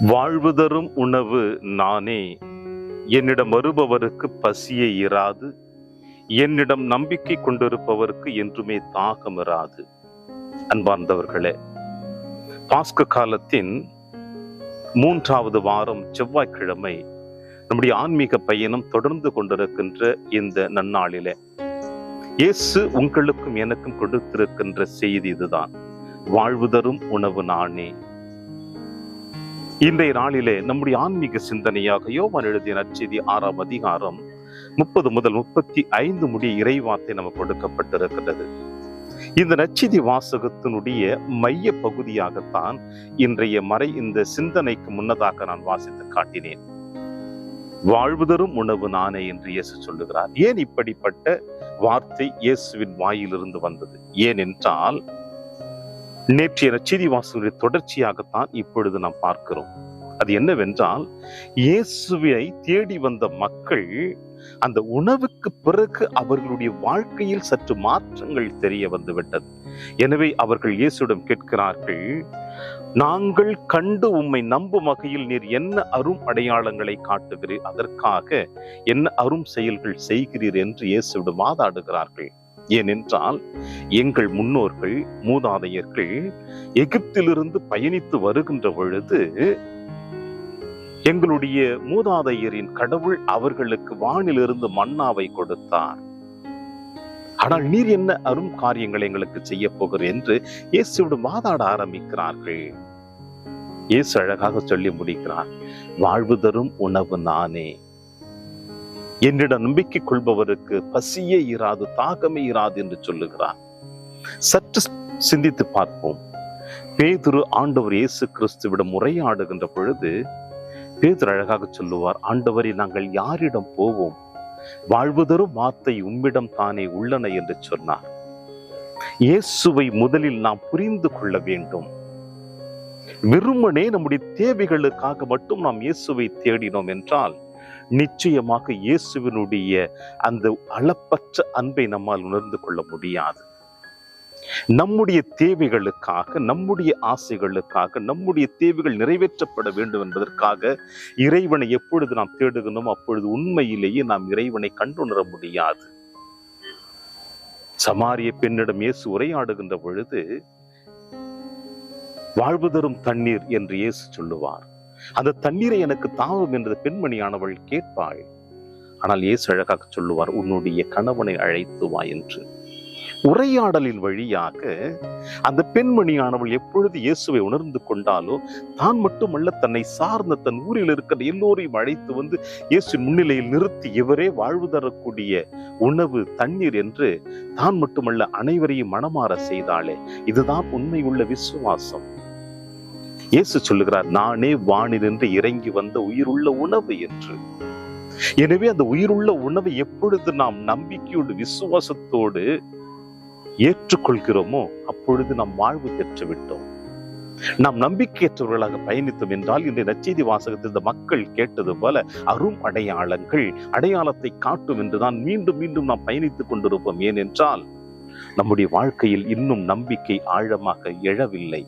வாழ்வு தரும் உணவு நானே. என்னிடம் வருபவருக்கு பசியே இராது. என்னிடம் நம்பிக்கை கொண்டிருப்பவருக்கு என்றுமே தாகம் இராது. அன்பார்ந்தவர்களே பாஸ்க காலத்தின் மூன்றாவது வாரம் செவ்வாய்க்கிழமை நம்முடைய ஆன்மீக பயணம் தொடர்ந்து கொண்டிருக்கின்ற இந்த நன்னாளிலே இயேசு உங்களுக்கும் எனக்கும் கொடுத்திருக்கின்ற செய்தி இதுதான். வாழ்வு தரும் உணவு நானே. இன்றைய நாளிலே நம்முடைய ஆன்மீக சிந்தனையாக யோவான் எழுதிய நற்செய்தி ஆறாம் அதிகாரம் முப்பது முதல் முப்பத்தி ஐந்து முடி இறைவார்த்தை நமக்கு கொடுக்கப்பட்டிருக்கிறது இந்த நச்சிதி வாசகத்தினுடைய மைய பகுதியாகத்தான் இன்றைய மறை இந்த சிந்தனைக்கு முன்னதாக நான் வாசித்து காட்டினேன். வாழ்வு தரும் உணவு நானே என்று இயேசு சொல்லுகிறார். ஏன் இப்படிப்பட்ட வார்த்தை இயேசுவின் வாயிலிருந்து வந்தது? ஏனென்றால் நேற்றைய நச்செய்தி தொடர்ச்சியாகத்தான் இப்பொழுது நாம் பார்க்கிறோம். அது என்னவென்றால் இயேசுவை தேடி வந்த மக்கள் அந்த உணவுக்கு பிறகு அவர்களுடைய வாழ்க்கையில் சற்று மாற்றங்கள் தெரிய வந்துவிட்டது. எனவே அவர்கள் இயேசுடன் கேட்கிறார்கள் நாங்கள் கண்டு உம்மை நம்பும் வகையில் நீர் என்ன அரும் அடையாளங்களை காட்டுகிறீர்? அதற்காக என்ன அரும் செயல்கள் செய்கிறீர்? என்று இயேசுவிடம் வாதாடுகிறார்கள். ஏனென்றால் எங்கள் முன்னோர்கள் மூதாதையர்கள் எகிப்திலிருந்து பயணித்து வருகின்ற பொழுது எங்களுடைய மூதாதையரின் கடவுள் அவர்களுக்கு வானிலிருந்து மன்னாவை கொடுத்தார். ஆனால் நீர் என்ன அரும் காரியங்களை எங்களுக்கு செய்ய போகிறேன் என்று இயேசுவிடம் வாதாட ஆரம்பிக்கிறார்கள். இயேசு அழகாக சொல்லி முடிக்கிறார் வாழ்வு தரும் உணவு நானே. என்னிடம் நம்பிக்கை கொள்பவருக்கு பசியே இராது தாகமே இராது என்று சொல்லுகிறார். சற்று சிந்தித்து பார்ப்போம். பேதுரு ஆண்டவர் இயேசு கிறிஸ்துவிடம் உரையாடுகின்ற பொழுது பேதுரு அழகாக சொல்லுவார் ஆண்டவரை நாங்கள் யாரிடம் போவோம்? வாழ்வு தரும் வார்த்தை உம்மிடம் தானே உள்ளன என்று சொன்னார். இயேசுவை முதலில் நாம் புரிந்து கொள்ள வேண்டும். வெறுமனே நம்முடைய தேவைகளுக்காக மட்டும் நாம் இயேசுவை தேடினோம் என்றால் நிச்சயமாக இயேசுவினுடைய அந்த அளப்பற்ற அன்பை நம்மால் உணர்ந்து கொள்ள முடியாது. நம்முடைய தேவைகளுக்காக நம்முடைய ஆசைகளுக்காக நம்முடைய தேவைகள் நிறைவேற்றப்பட வேண்டும் என்பதற்காக இறைவனை எப்பொழுது நாம் தேடுகிறோம் அப்பொழுது உண்மையிலேயே நாம் இறைவனை கண்டுணர முடியாது. சமாரிய பெண்ணிடம் இயேசு உரையாடுகின்ற பொழுது வாழ்வு தரும் தண்ணீர் என்று இயேசு சொல்லுவார். அந்த தண்ணீரை எனக்கு தாவும் என்று பெண்மணியானவள் கேட்பாள். ஆனால் இயேசு அழகாக சொல்லுவார் உன்னுடைய கணவனை அழைத்து வா என்று. உரையாடலின் வழியாக அந்த பெண்மணியானவள் எப்பொழுது இயேசுவை உணர்ந்து கொண்டாலோ தான் மட்டுமல்ல தன்னை சார்ந்த தன் ஊரில் இருக்கிற எல்லோரையும் அழைத்து வந்து இயேசு முன்னிலையில் நிறுத்தி இவரே வாழ்வு தரக்கூடிய உணவு தண்ணீர் என்று தான் மட்டுமல்ல அனைவரையும் மனமாற செய்தாளே. இதுதான் உண்மை உள்ள விசுவாசம். இயேசு சொல்லுகிறார் நானே வானிலிருந்து இறங்கி வந்த உயிருள்ள உணவு என்று. எனவே அந்த உயிருள்ள உணவை எப்பொழுது நாம் நம்பிக்கையோடு விசுவாசத்தோடு ஏற்றுக்கொள்கிறோமோ அப்பொழுது நாம் வாழ்வு பெற்று விட்டோம். நாம் நம்பிக்கையற்றவர்களாக பயணித்தோம் என்றால் இன்றைய நச்செய்தி வாசகத்தில் இந்த மக்கள் கேட்டது போல அரும் அடையாளங்கள் அடையாளத்தை காட்டும் என்றுதான் மீண்டும் மீண்டும் நாம் பயணித்துக் கொண்டிருப்போம். ஏனென்றால் நம்முடைய வாழ்க்கையில் இன்னும் நம்பிக்கை ஆழமாக எழவில்லை.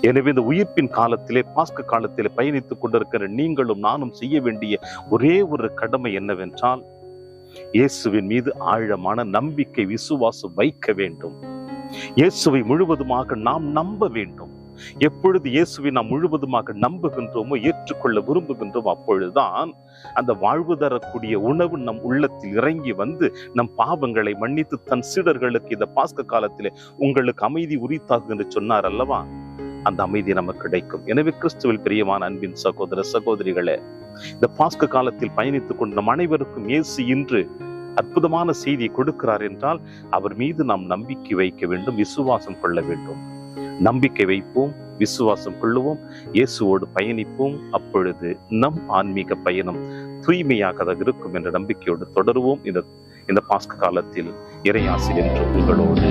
எனவே இந்த உயிர்ப்பின் காலத்திலே பாஸ்க காலத்திலே பயணித்துக் கொண்டிருக்கிற நீங்களும் நானும் செய்ய வேண்டிய ஒரே ஒரு கடமை என்னவென்றால் இயேசுவின் மீது ஆழமான நம்பிக்கை விசுவாசம் வைக்க வேண்டும். இயேசுவை முழுவதுமாக நாம் நம்ப வேண்டும். எப்பொழுது இயேசுவை நாம் முழுவதுமாக நம்புகின்றோமோ ஏற்றுக்கொள்ள விரும்புகின்றோமோ அப்பொழுதுதான் அந்த வாழ்வு தரக்கூடிய உணவு நம் உள்ளத்தில் இறங்கி வந்து நம் பாவங்களை மன்னித்து தன் சீடர்களுக்கு இந்த பாஸ்க காலத்திலே உங்களுக்கு அமைதி உரித்தாகும் என்று சொன்னார் அல்லவா? அந்த அமைதி நமக்கு கிடைக்கும். எனவே கிறிஸ்துவில் பிரியமான அன்பின் சகோதர சகோதரிகளே இந்த பாஸ்க காலத்தில் பயணித்துக் கொண்ட நம் அனைவருக்கும் இயேசு இன்று அற்புதமான செய்தியை கொடுக்கிறார் என்றால் அவர் மீது நாம் நம்பிக்கை வைக்க வேண்டும் விசுவாசம் கொள்ள வேண்டும். நம்பிக்கை வைப்போம் விசுவாசம் கொள்ளுவோம் இயேசுவோடு பயணிப்போம். அப்பொழுது நம் ஆன்மீக பயணம் தூய்மையாக இருக்கும் என்ற நம்பிக்கையோடு தொடருவோம். இந்த இந்த பாஸ்க காலத்தில் இறையாசி என்று உங்களோடு